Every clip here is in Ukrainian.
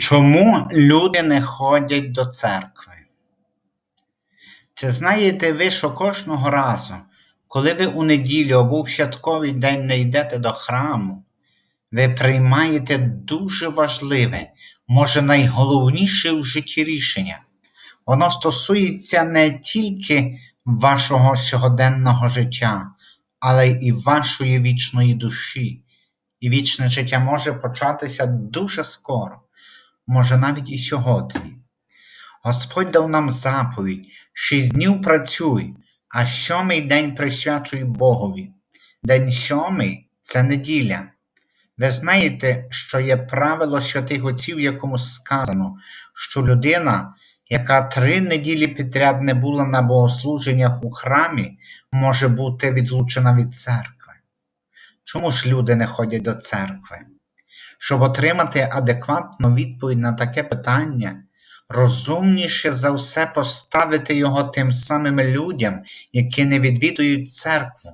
Чому люди не ходять до церкви? Чи знаєте ви, що кожного разу, коли ви у неділю або в святковий день не йдете до храму, ви приймаєте дуже важливе, може найголовніше в житті рішення. Воно стосується не тільки вашого сьогоденного життя, але і вашої вічної душі. І вічне життя може початися дуже скоро може навіть і сьогодні. Господь дав нам заповідь: шість днів працюй, а сьомий день присвячуй Богові. День сьомий це неділя. Ви знаєте, що є правило святих отців, якому сказано, що людина, яка три неділі підряд не була на богослуженнях у храмі, може бути відлучена від церкви. Чому ж люди не ходять до церкви? Щоб отримати адекватну відповідь на таке питання, розумніше за все поставити його тим самим людям, які не відвідують церкву,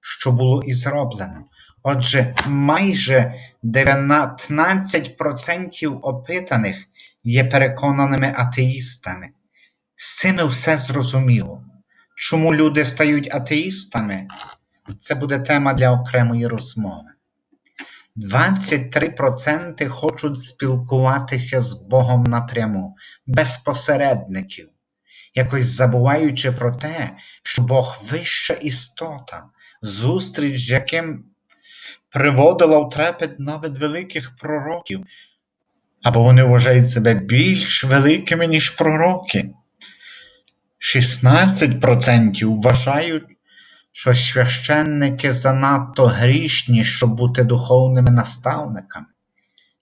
що було і зроблено. Отже, майже 19% опитаних є переконаними атеїстами. З цим все зрозуміло. Чому люди стають атеїстами? Це буде тема для окремої розмови. 23% хочуть спілкуватися з Богом напряму, без посередників, якось забуваючи про те, що Бог вища істота, зустріч, з яким приводила в трепет навіть великих пророків, або вони вважають себе більш великими, ніж пророки. 16% вважають, що священники занадто грішні, щоб бути духовними наставниками.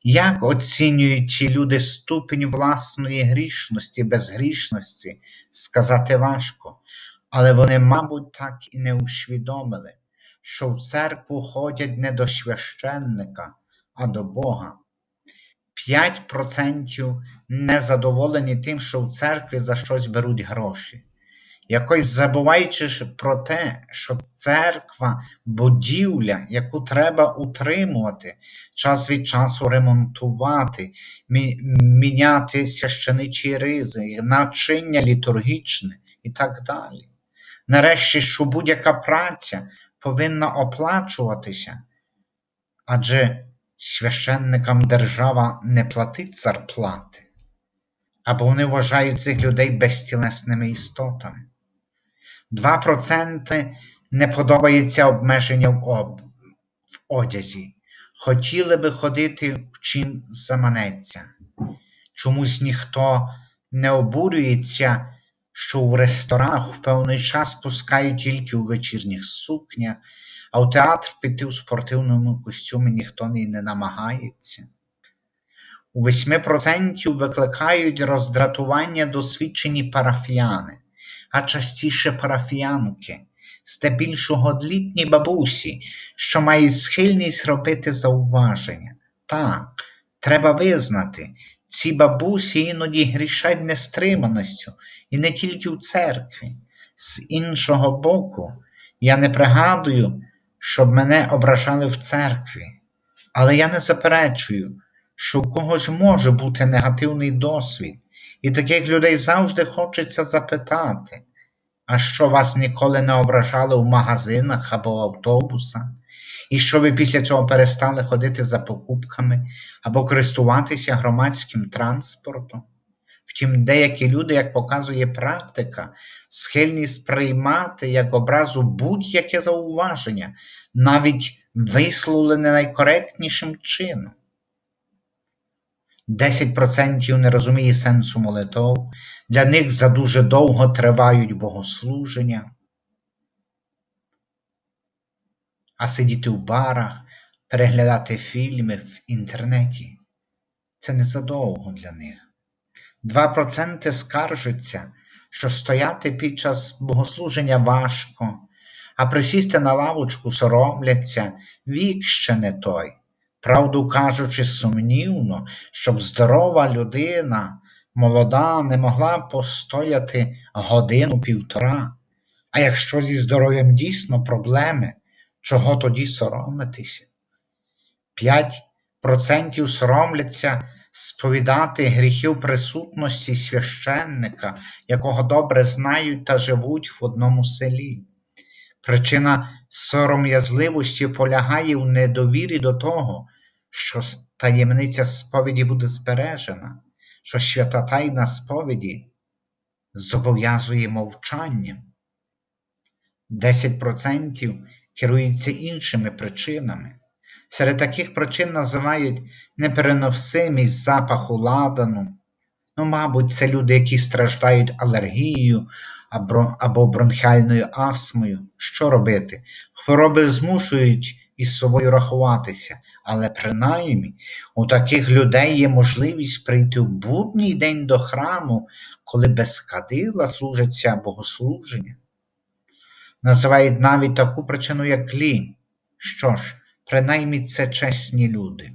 Як оцінюють ці люди ступінь власної грішності, безгрішності, сказати важко, але вони, мабуть, так і не усвідомили, що в церкву ходять не до священника, а до Бога. 5% незадоволені тим, що в церкві за щось беруть гроші якось забуваючи про те, що церква будівля, яку треба утримувати, час від часу ремонтувати, міняти священичі ризи, начиння літургічне і так далі. Нарешті, що будь-яка праця повинна оплачуватися, адже священникам держава не платить зарплати, або вони вважають цих людей безтілесними істотами. 2% не подобається обмеження в, об... в одязі. Хотіли би ходити в чим заманеться. Чомусь ніхто не обурюється, що в ресторанах в певний час пускають тільки у вечірніх сукнях, а в театр піти у спортивному костюмі ніхто і не намагається. У 8% викликають роздратування досвідчені парафіяни а частіше парафіянки, здебільшого длітні бабусі, що мають схильність робити зауваження. Так, треба визнати, ці бабусі іноді грішать нестриманістю і не тільки в церкві. З іншого боку, я не пригадую, щоб мене ображали в церкві, але я не заперечую, що у когось може бути негативний досвід, і таких людей завжди хочеться запитати, а що вас ніколи не ображали в магазинах або автобусах, і що ви після цього перестали ходити за покупками або користуватися громадським транспортом? Втім, деякі люди, як показує практика, схильні сприймати як образу будь-яке зауваження, навіть висловлене найкоректнішим чином. 10% не розуміє сенсу молитов, для них задуже довго тривають богослуження, а сидіти в барах, переглядати фільми в інтернеті це не задовго для них. 2% скаржаться, що стояти під час богослуження важко, а присісти на лавочку соромляться, вік ще не той. Правду кажучи, сумнівно, щоб здорова людина, молода, не могла постояти годину півтора. А якщо зі здоров'ям дійсно проблеми, чого тоді соромитися? 5% соромляться сповідати гріхи в присутності священника, якого добре знають та живуть в одному селі. Причина сором'язливості полягає в недовірі до того, що таємниця сповіді буде збережена, що свята тайна сповіді зобов'язує мовчанням. 10% керуються іншими причинами. Серед таких причин називають непереносимість запаху ладану. Ну, мабуть, це люди, які страждають алергією або, бронхіальною астмою. Що робити? Хвороби змушують із собою рахуватися, але принаймні у таких людей є можливість прийти в будній день до храму, коли без кадила служаться богослуження. Називають навіть таку причину, як лінь. Що ж, принаймні це чесні люди.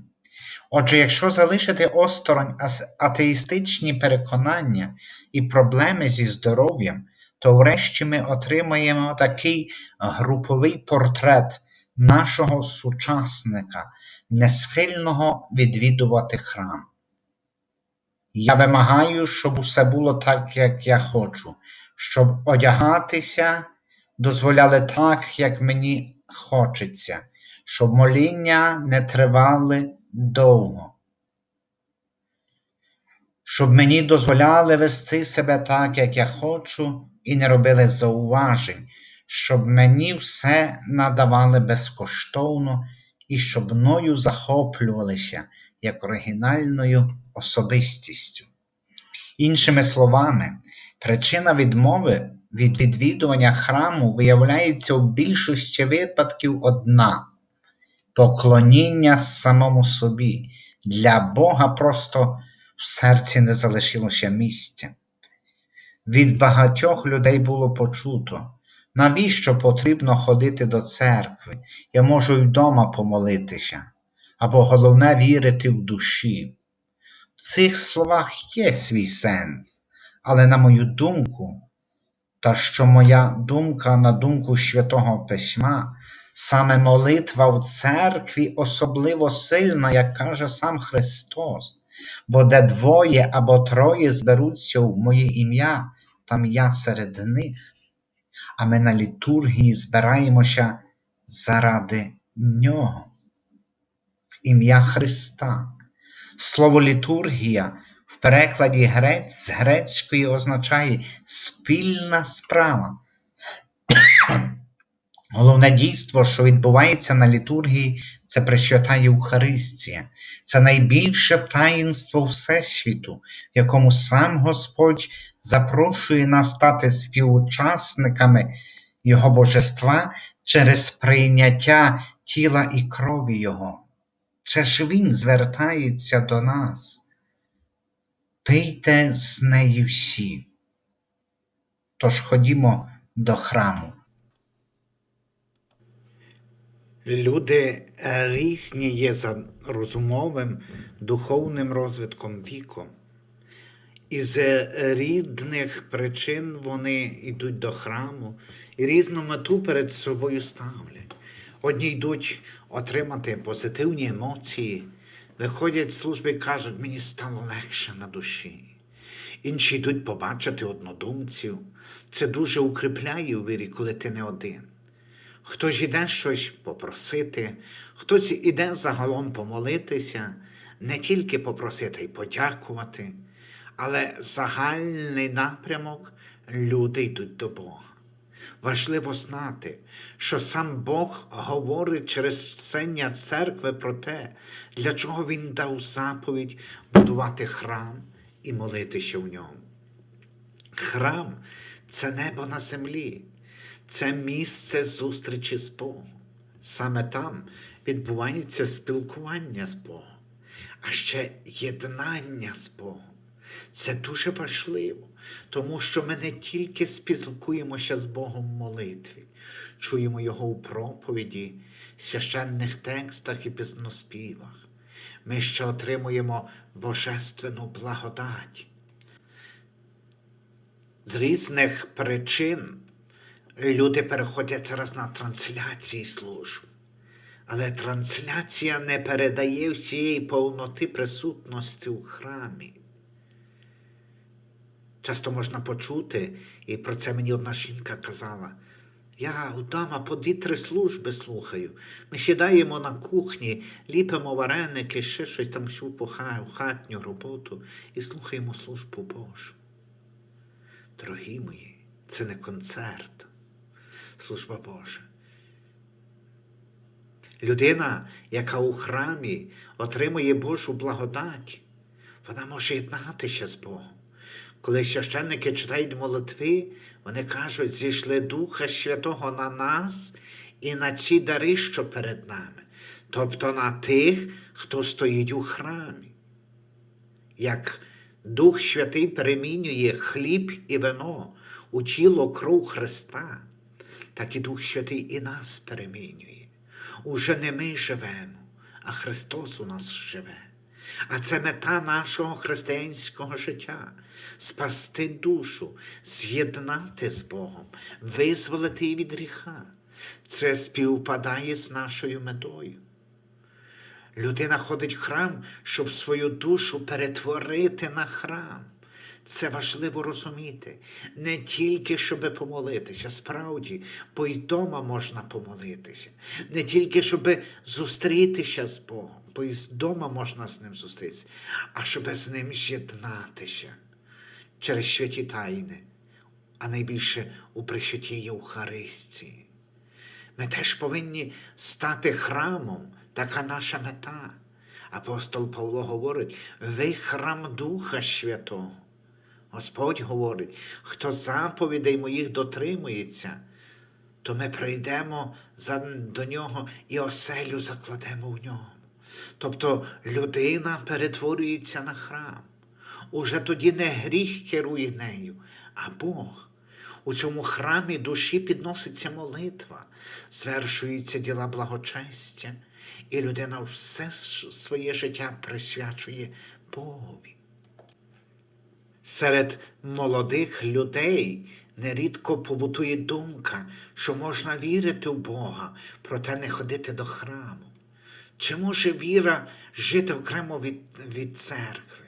Отже, якщо залишити осторонь атеїстичні переконання і проблеми зі здоров'ям, то врешті ми отримаємо такий груповий портрет нашого сучасника, несхильного відвідувати храм. Я вимагаю, щоб усе було так, як я хочу, щоб одягатися дозволяли так, як мені хочеться, щоб моління не тривали довго. Щоб мені дозволяли вести себе так, як я хочу, і не робили зауважень, щоб мені все надавали безкоштовно і щоб мною захоплювалися як оригінальною особистістю. Іншими словами, причина відмови від відвідування храму виявляється у більшості випадків одна поклоніння самому собі. Для Бога просто в серці не залишилося місця. Від багатьох людей було почуто, навіщо потрібно ходити до церкви, я можу й вдома помолитися, або головне вірити в душі. В цих словах є свій сенс, але, на мою думку, та що моя думка на думку Святого Письма, саме молитва в церкві особливо сильна, як каже сам Христос, бо де двоє або троє зберуться в моє ім'я, там я серед них, а ми на літургії збираємося заради Нього, в ім'я Христа. Слово літургія в перекладі грець, з грецької означає спільна справа. Головне дійство, що відбувається на літургії, це Пресвята Євхаристія. Це найбільше таїнство Всесвіту, в якому сам Господь запрошує нас стати співучасниками Його Божества через прийняття тіла і крові Його. Це ж Він звертається до нас. Пийте з неї всі. Тож ходімо до храму. Люди різні є за розумовим, духовним розвитком віком. Із рідних причин вони йдуть до храму і різну мету перед собою ставлять. Одні йдуть отримати позитивні емоції, виходять з служби і кажуть, мені стало легше на душі. Інші йдуть побачити однодумців. Це дуже укріпляє у вірі, коли ти не один. Хтось іде щось попросити, хтось іде загалом помолитися, не тільки попросити й подякувати, але загальний напрямок люди йдуть до Бога. Важливо знати, що сам Бог говорить через сцення церкви про те, для чого Він дав заповідь будувати храм і молитися в ньому. Храм це небо на землі, це місце зустрічі з Богом. Саме там відбувається спілкування з Богом, а ще єднання з Богом. Це дуже важливо, тому що ми не тільки спілкуємося з Богом в молитві, чуємо Його у проповіді, священних текстах і пізноспівах. Ми ще отримуємо божественну благодать. З різних причин люди переходять зараз на трансляції служб. Але трансляція не передає всієї повноти присутності у храмі. Часто можна почути, і про це мені одна жінка казала. Я вдома по дві-три служби слухаю. Ми сідаємо на кухні, ліпимо вареники, ще щось там всю хатню роботу і слухаємо службу Божу. Дорогі мої, це не концерт, служба Божа. Людина, яка у храмі отримує Божу благодать, вона може єднатися з Богом. Коли священники читають молитви, вони кажуть, зійшли Духа Святого на нас і на ці дари, що перед нами, тобто на тих, хто стоїть у храмі. Як Дух Святий перемінює хліб і вино у тіло кров Христа, так і Дух Святий і нас перемінює. Уже не ми живемо, а Христос у нас живе. А це мета нашого християнського життя спасти душу, з'єднати з Богом, визволити її від гріха. Це співпадає з нашою метою. Людина ходить в храм, щоб свою душу перетворити на храм. Це важливо розуміти. Не тільки щоб помолитися, справді, бо й дома можна помолитися. Не тільки щоб зустрітися з Богом, бо і з дома можна з ним зустрітися, а щоб з ним з'єднатися через святі тайни, а найбільше у присвятій Євхаристії. Ми теж повинні стати храмом, така наша мета. Апостол Павло говорить, ви храм Духа Святого. Господь говорить, хто заповідей моїх дотримується, то ми прийдемо до нього і оселю закладемо в ньому. Тобто людина перетворюється на храм. Уже тоді не гріх керує нею, а Бог. У цьому храмі душі підноситься молитва, звершуються діла благочестя, і людина все своє життя присвячує Богові. Серед молодих людей нерідко побутує думка, що можна вірити в Бога, проте не ходити до храму. Чи може віра жити окремо від, від церкви?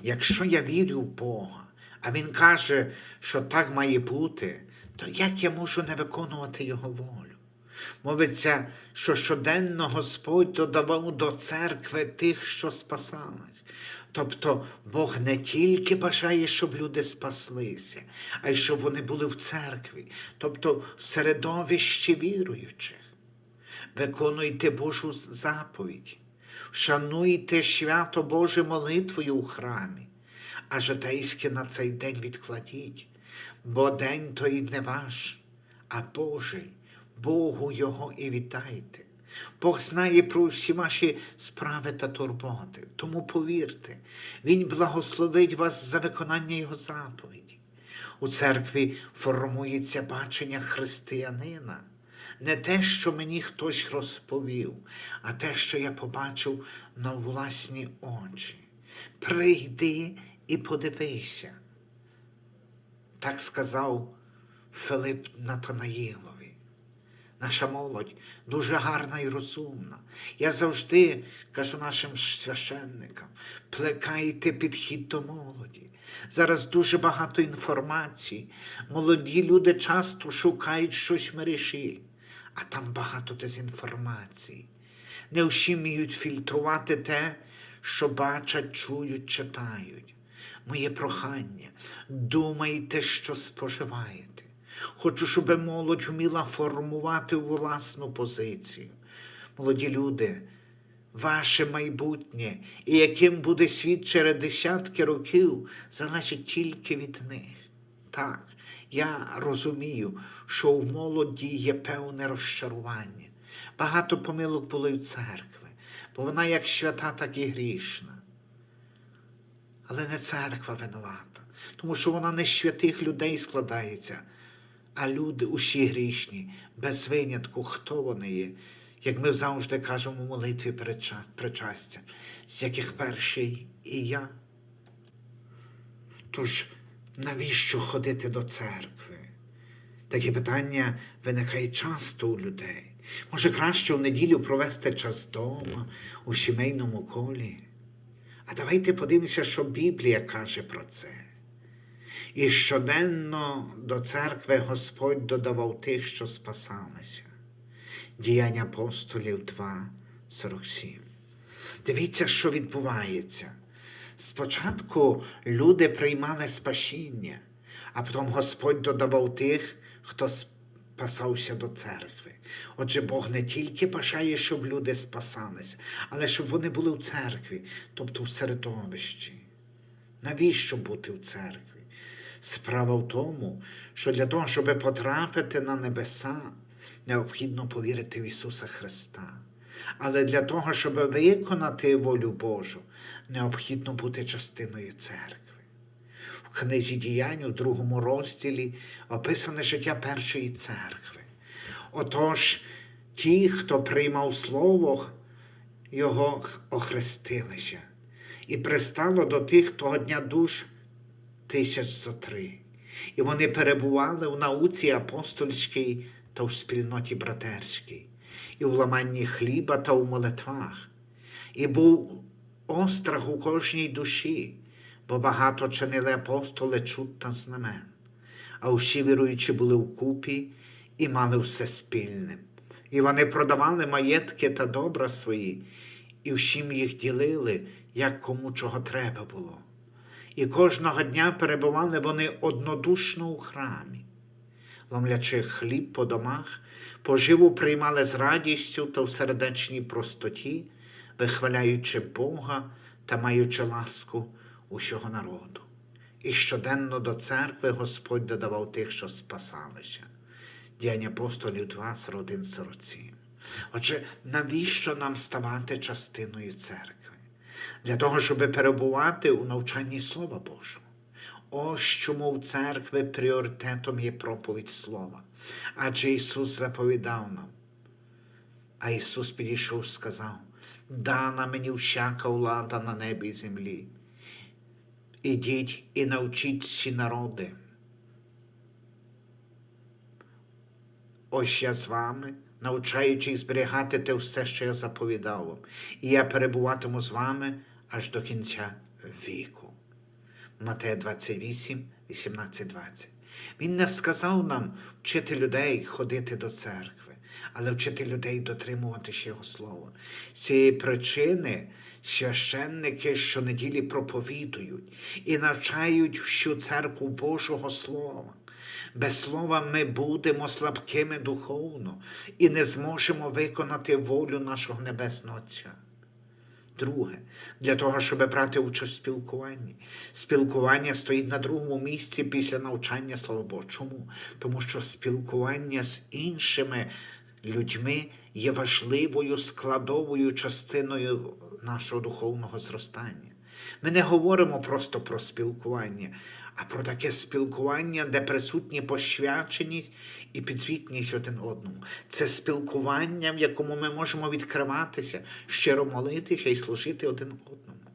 Якщо я вірю в Бога, а Він каже, що так має бути, то як я можу не виконувати Його волю? Мовиться, що щоденно Господь додавав до церкви тих, що спасались. Тобто Бог не тільки бажає, щоб люди спаслися, а й щоб вони були в церкві, тобто в середовищі віруючих. Виконуйте Божу заповідь, вшануйте свято Боже молитвою у храмі, а житейське на цей день відкладіть, бо день той не ваш, а Божий. Богу Його і вітайте. Бог знає про всі ваші справи та турботи. Тому повірте, Він благословить вас за виконання Його заповіді. У церкві формується бачення християнина. Не те, що мені хтось розповів, а те, що я побачив на власні очі. Прийди і подивися. Так сказав Филип Натанаїлові. Наша молодь дуже гарна і розумна. Я завжди кажу нашим священникам, плекайте підхід до молоді. Зараз дуже багато інформації. Молоді люди часто шукають щось в мережі, а там багато дезінформації. Не всі вміють фільтрувати те, що бачать, чують, читають. Моє прохання, думайте, що споживаєте. Хочу, щоб молодь вміла формувати власну позицію. Молоді люди, ваше майбутнє і яким буде світ через десятки років, залежить тільки від них. Так, я розумію, що в молоді є певне розчарування. Багато помилок було в церкви, бо вона як свята, так і грішна. Але не церква винувата, тому що вона не з святих людей складається, а люди усі грішні, без винятку, хто вони є, як ми завжди кажемо в молитві причастя, з яких перший і я. Тож навіщо ходити до церкви? Такі питання виникають часто у людей. Може, краще в неділю провести час вдома, у сімейному колі. А давайте подивимося, що Біблія каже про це. І щоденно до церкви Господь додавав тих, що спасалися. Діяння апостолів 2, 47. Дивіться, що відбувається. Спочатку люди приймали спасіння, а потім Господь додавав тих, хто спасався до церкви. Отже, Бог не тільки бажає, щоб люди спасалися, але щоб вони були в церкві, тобто в середовищі. Навіщо бути в церкві? Справа в тому, що для того, щоб потрапити на небеса, необхідно повірити в Ісуса Христа. Але для того, щоб виконати волю Божу, необхідно бути частиною церкви. В книзі діянь у другому розділі описане життя першої церкви. Отож, ті, хто приймав Слово, його охрестилися, і пристало до тих того дня душ тисяч зо три. І вони перебували в науці апостольській та в спільноті братерській, і в ламанні хліба та в молитвах. І був острах у кожній душі, бо багато чинили апостоли чуд та знамен, а усі віруючі були вкупі і мали все спільне. І вони продавали маєтки та добра свої, і всім їх ділили, як кому чого треба було. І кожного дня перебували вони однодушно у храмі, ломлячи хліб по домах, поживу приймали з радістю та в сердечній простоті, вихваляючи Бога та маючи ласку усього народу. І щоденно до церкви Господь додавав тих, що спасалися. Діяння апостолів 2, 41, 47. Отже, навіщо нам ставати частиною церкви? Для того, щоб перебувати у навчанні Слова Божого. Ось чому в церкви пріоритетом є проповідь Слова. Адже Ісус заповідав нам. А Ісус підійшов і сказав: дана мені всяка влада на небі і землі. Ідіть і навчіть всі народи. Ось я з вами, навчаючи зберігати те все, що я заповідав вам, і я перебуватиму з вами аж до кінця віку. Матея 28, 18, 20. Він не сказав нам вчити людей ходити до церкви, але вчити людей дотримуватися Його слова. З цієї причини священники щонеділі проповідують і навчають всю церкву Божого Слова. Без слова ми будемо слабкими духовно і не зможемо виконати волю нашого Небесного Отця. Друге, для того, щоб брати участь в спілкуванні. Спілкування стоїть на другому місці після навчання слава Богу. Чому? Тому що спілкування з іншими людьми є важливою складовою частиною нашого духовного зростання. Ми не говоримо просто про спілкування, а про таке спілкування, де присутні посвяченість і підзвітність один одному. Це спілкування, в якому ми можемо відкриватися, щиро молитися і служити один одному.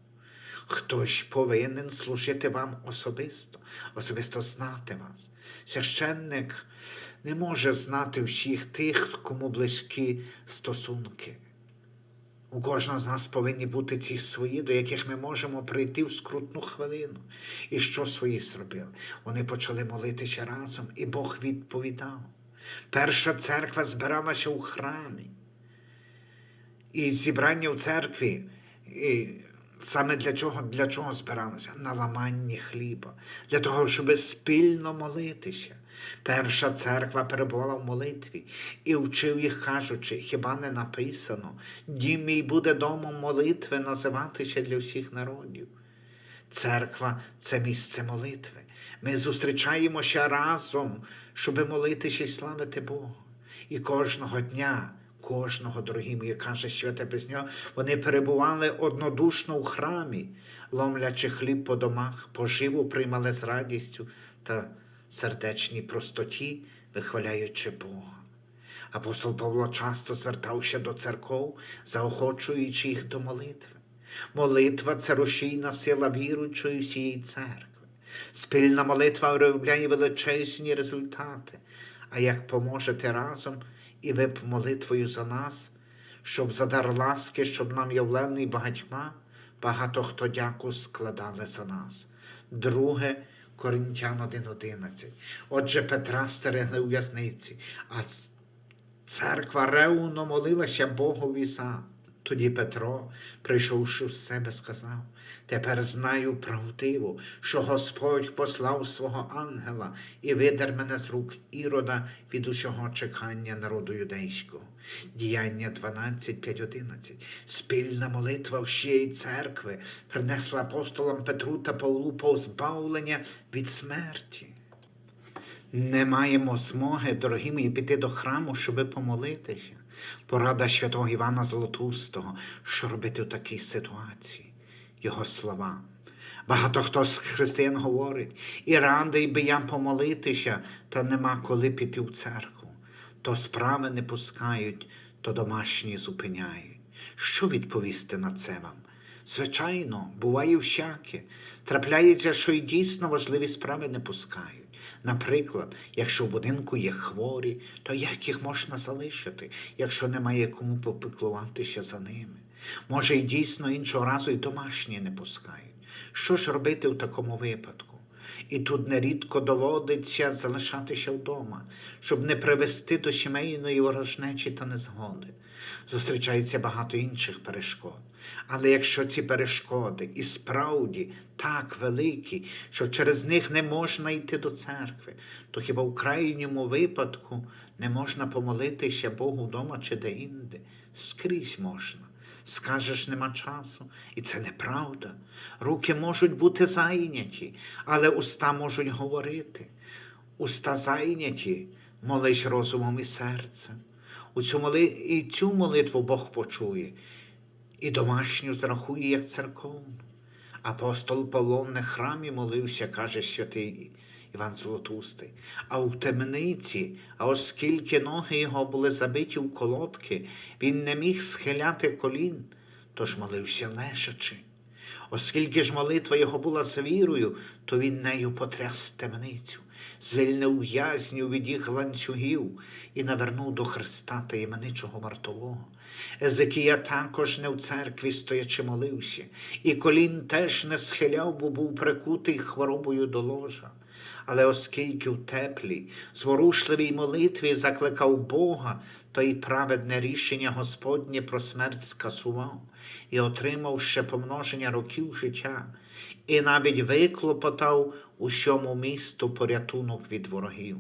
Хтось повинен служити вам особисто, особисто знати вас. Священник не може знати всіх тих, кому близькі стосунки. У кожного з нас повинні бути ці свої, до яких ми можемо прийти в скрутну хвилину. І що свої зробили? Вони почали молитися разом, і Бог відповідав. Перша церква збиралася у храмі. І зібрання в церкві. І Саме для чого для чого збиралися? На ламанні хліба, для того, щоб спільно молитися. Перша церква перебувала в молитві і вчив їх, кажучи, хіба не написано, дім мій буде домом молитви називатися для всіх народів. Церква це місце молитви. Ми зустрічаємося разом, щоб молитися і славити Бога. І кожного дня кожного, дорогі мої, каже святе Письмо, вони перебували однодушно у храмі, ломлячи хліб по домах, поживу приймали з радістю та сердечній простоті, вихваляючи Бога. Апостол Павло часто звертався до церков, заохочуючи їх до молитви. Молитва це рушійна сила віруючої всієї церкви. Спільна молитва виробляє величезні результати. А як поможете разом, і ви б молитвою за нас, щоб за дар ласки, щоб нам явлений багатьма, багато хто дяку складали за нас. Друге Коринтян 1.11. Отже, Петра стерегли у в'язниці, а церква ревно молилася Богові за. Тоді Петро, прийшовши з себе, сказав: Тепер знаю правдиво, що Господь послав свого ангела і видер мене з рук ірода від усього чекання народу юдейського. Діяння 12, 5, 11. Спільна молитва всієї церкви принесла апостолам Петру та Павлу позбавлення від смерті. Не маємо змоги, дорогі мої, піти до храму, щоби помолитися. Порада святого Івана Золотустого, що робити в такій ситуації. Його слова. Багато хто з християн говорить, і радий би я помолитися, та нема коли піти в церкву. То справи не пускають, то домашні зупиняють. Що відповісти на це вам? Звичайно, буває всяке. Трапляється, що і дійсно важливі справи не пускають. Наприклад, якщо в будинку є хворі, то як їх можна залишити, якщо немає кому попіклуватися за ними? Може, і дійсно іншого разу і домашні не пускають. Що ж робити у такому випадку? І тут нерідко доводиться залишатися вдома, щоб не привести до сімейної ворожнечі та незгоди. Зустрічається багато інших перешкод. Але якщо ці перешкоди і справді так великі, що через них не можна йти до церкви, то хіба в крайньому випадку не можна помолитися Богу вдома чи де-інде? Скрізь можна. Скажеш, нема часу, і це неправда. Руки можуть бути зайняті, але уста можуть говорити. Уста зайняті, молись розумом і серцем. У цю моли... І цю молитву Бог почує, і домашню зрахує як церковну. Апостол Павло в храмі молився, каже святий Іван Золотустий, а в темниці, а оскільки ноги його були забиті в колодки, він не міг схиляти колін, тож молився лежачи. Оскільки ж молитва його була з вірою, то він нею потряс темницю, звільнив в'язнів від їх ланцюгів і навернув до Христа таємничого вартового. Езекія також не в церкві стоячи молився, і колін теж не схиляв, бо був прикутий хворобою до ложа. Але оскільки в теплій, зворушливій молитві закликав Бога, то й праведне рішення Господнє про смерть скасував і отримав ще помноження років життя, і навіть виклопотав усьому місту порятунок від ворогів.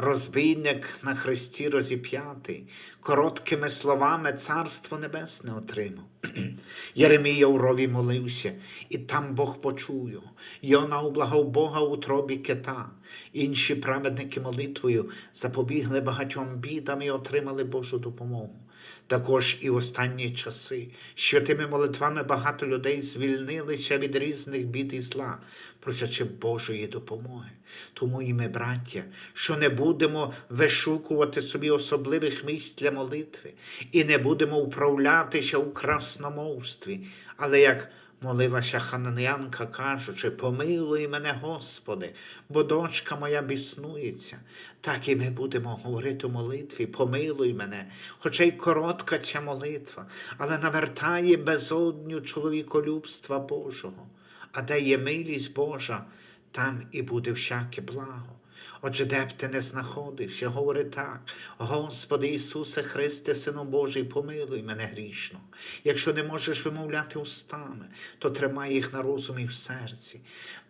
Розбійник на хресті розіп'ятий, короткими словами царство небесне отримав. Єремія у рові молився, і там Бог почув його. Йона облагав Бога у тробі кита. Інші праведники молитвою запобігли багатьом бідам і отримали Божу допомогу. Також і в останні часи святими молитвами багато людей звільнилися від різних бід і зла, просячи Божої допомоги. Тому і ми, браття, що не будемо вишукувати собі особливих місць для молитви і не будемо управлятися у красномовстві, але як Молилася хананянка, кажучи, помилуй мене, Господи, бо дочка моя біснується. Так і ми будемо говорити у молитві, помилуй мене, хоча й коротка ця молитва, але навертає безодню чоловіколюбства Божого. А де є милість Божа, там і буде всяке благо. Отже, де б ти не знаходився, говори так, Господи Ісусе Христе, Сину Божий, помилуй мене грішно. Якщо не можеш вимовляти устами, то тримай їх на розумі в серці.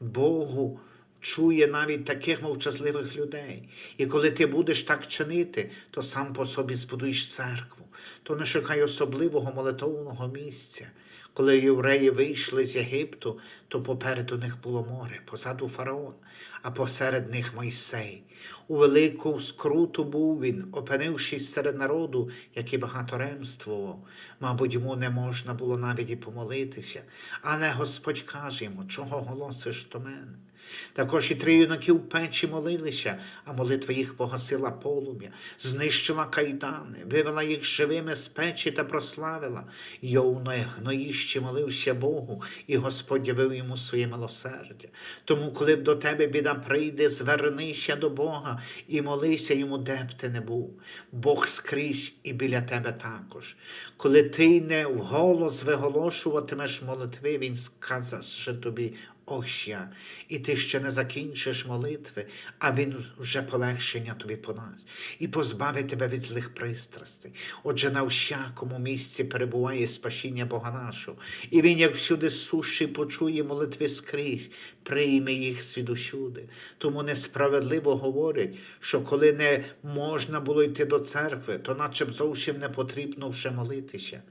Богу чує навіть таких мовчазливих людей. І коли ти будеш так чинити, то сам по собі збудуєш церкву, то не шукай особливого молитовного місця. Коли євреї вийшли з Єгипту, то попереду них було море, позаду фараон, а посеред них Мойсей. У велику скруту був він, опинившись серед народу, який багато ремствував. Мабуть, йому не можна було навіть і помолитися. Але Господь каже йому, чого голосиш до мене? Також і три юнаки в печі молилися, а молитва їх погасила полум'я, знищила кайдани, вивела їх живими з печі та прославила. Йов на гноїщі молився Богу, і Господь явив йому своє милосердя. Тому, коли б до тебе біда прийде, звернися до Бога і молися йому, де б ти не був. Бог скрізь і біля тебе також. Коли ти не вголос виголошуватимеш молитви, Він скаже тобі, ось я, і ти ще не закінчиш молитви, а він вже полегшення тобі подасть, і позбавить тебе від злих пристрастей. Отже, на всякому місці перебуває спасіння Бога нашого, і він, як всюди сущий, почує молитви скрізь, прийме їх свідусюди. Тому несправедливо говорять, що коли не можна було йти до церкви, то наче б зовсім не потрібно вже молитися.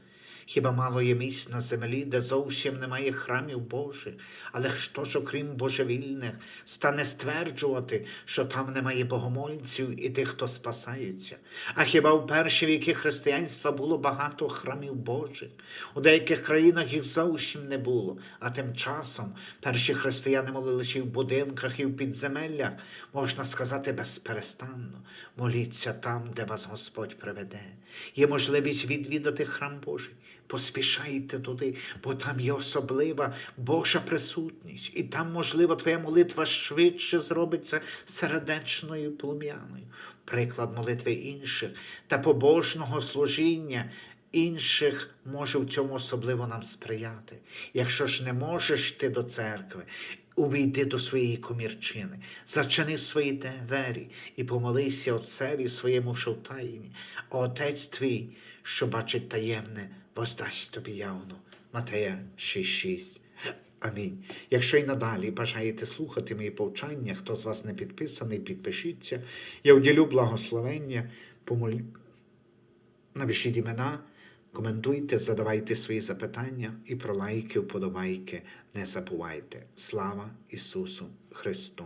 Хіба мало є місць на землі, де зовсім немає храмів Божих, але хто ж, окрім божевільних, стане стверджувати, що там немає богомольців і тих, хто спасається? А хіба в перші віки християнства було багато храмів Божих? У деяких країнах їх зовсім не було, а тим часом перші християни молилися і в будинках, і в підземеллях, можна сказати, безперестанно. Моліться там, де вас Господь приведе. Є можливість відвідати храм Божий. Поспішайте туди, бо там є особлива Божа присутність, і там, можливо, твоя молитва швидше зробиться сердечною плум'яною. Приклад молитви інших та побожного служіння інших може в цьому особливо нам сприяти. Якщо ж не можеш ти до церкви, увійди до своєї комірчини, зачини свої двері і помолися Отцеві своєму що в таїні, а Отець твій, що бачить таємне, воздасть тобі явно. Матея 6.6. Амінь. Якщо й надалі бажаєте слухати мої повчання, хто з вас не підписаний, підпишіться. Я вділю благословення, помолі... напишіть імена, коментуйте, задавайте свої запитання і про лайки, вподобайки не забувайте. Слава Ісусу Христу!